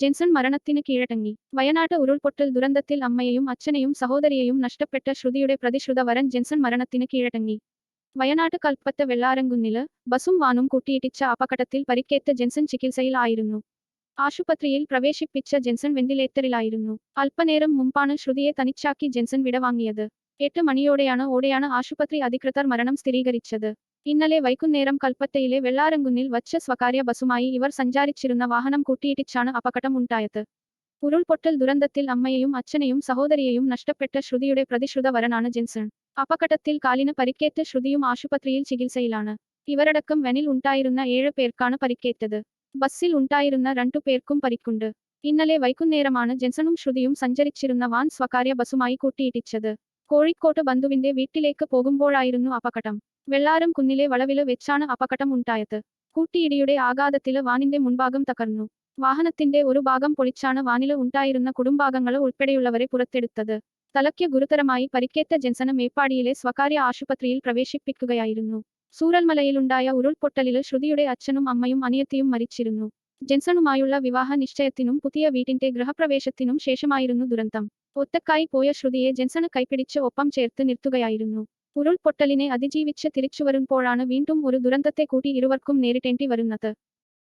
ജെൻസൺ മരണത്തിന് കീഴടങ്ങി. വയനാട് ഉരുൾപൊട്ടൽ ദുരന്തത്തിൽ അമ്മയെയും അച്ഛനെയും സഹോദരിയെയും നഷ്ടപ്പെട്ട ശ്രുതിയുടെ പ്രതിശ്രുത വരൻ ജെൻസൺ മരണത്തിന് കീഴടങ്ങി. വയനാട് കൽപ്പറ്റ വെള്ളാരങ്കുന്നിൽ ബസും വാനും കൂട്ടിയിടിച്ച അപകടത്തിൽ പരിക്കേറ്റ ജെൻസൺ ചികിത്സയിലായിരുന്നു ആശുപത്രിയിൽ പ്രവേശിപ്പിച്ച ജെൻസൺ വെന്റിലേറ്ററിലായിരുന്നു. അല്പനേരം മുമ്പാണ് ശ്രുതിയെ തനിച്ചാക്കി ജെൻസൺ വിടവാങ്ങിയത്. എട്ട് മണിയോടെയാണ് ഓടെയാണ് ആശുപത്രി അധികൃതർ മരണം സ്ഥിരീകരിച്ചത്. ഇന്നലെ വൈകുന്നേരം കൽപ്പറ്റയിലെ വെള്ളാരങ്കുന്നിൽ വച്ച് സ്വകാര്യ ബസുമായി ഇവർ സഞ്ചാരിച്ചിരുന്ന വാഹനം കൂട്ടിയിടിച്ചാണ് അപകടം ഉണ്ടായത് ഉരുൾപൊട്ടൽ ദുരന്തത്തിൽ അമ്മയെയും അച്ഛനെയും സഹോദരിയെയും നഷ്ടപ്പെട്ട ശ്രുതിയുടെ പ്രതിശ്രുത വരനാണ് ജെൻസൺ. അപകടത്തിൽ കാലിന് പരിക്കേറ്റ് ശ്രുതിയും ആശുപത്രിയിൽ ചികിത്സയിലാണ്. ഇവരടക്കം വെനിൽ ഉണ്ടായിരുന്ന ഏഴ് പേർക്കാണ് പരിക്കേറ്റത്. ബസ്സിൽ ഉണ്ടായിരുന്ന രണ്ടു പേർക്കും പരിക്കുണ്ട്. ഇന്നലെ വൈകുന്നേരമാണ് ജെൻസണും ശ്രുതിയും സഞ്ചരിച്ചിരുന്ന വാൻ സ്വകാര്യ ബസുമായി കൂട്ടിയിടിച്ചത്. കോഴിക്കോട്ട് ബന്ധുവിന്റെ വീട്ടിലേക്ക് പോകുമ്പോഴായിരുന്നു അപകടം. വെള്ളാരം കുന്നിലെ വളവിൽ വെച്ചാണ് അപകടം ഉണ്ടായത്. കൂട്ടിയിടിയുടെ ആഘാതത്തിൽ വാനിന്റെ മുൻഭാഗം തകർന്നു. വാഹനത്തിന്റെ ഒരു ഭാഗം പൊളിച്ചാണ് വാനിൽ ഉണ്ടായിരുന്ന കുടുംബാംഗങ്ങൾ ഉൾപ്പെടെയുള്ളവരെ പുറത്തെടുത്തത്. തലയ്ക്ക് ഗുരുതരമായി പരിക്കേറ്റ ജെൻസന് മേപ്പാടിയിലെ സ്വകാര്യ ആശുപത്രിയിൽ പ്രവേശിപ്പിക്കുകയായിരുന്നു. സൂരൽമലയിലുണ്ടായ ഉരുൾപൊട്ടലിൽ ശ്രുതിയുടെ അച്ഛനും അമ്മയും അനിയത്തിയും മരിച്ചിരുന്നു. ജെൻസണുമായുള്ള വിവാഹ നിശ്ചയത്തിനും പുതിയ വീട്ടിന്റെ ഗൃഹപ്രവേശത്തിനും ശേഷമായിരുന്നു ദുരന്തം. ഒത്തക്കായി പോയ ശ്രുതിയെ ജെൻസണ് കൈപിടിച്ച് ഒപ്പം ചേർത്ത് നിർത്തുകയായിരുന്നു. ഉരുൾപൊട്ടലിനെ അതിജീവിച്ച് തിരിച്ചുവരുമ്പോഴാണ് വീണ്ടും ഒരു ദുരന്തത്തെ കൂട്ടി ഇരുവർക്കും നേരിടേണ്ടി വരുന്നത്.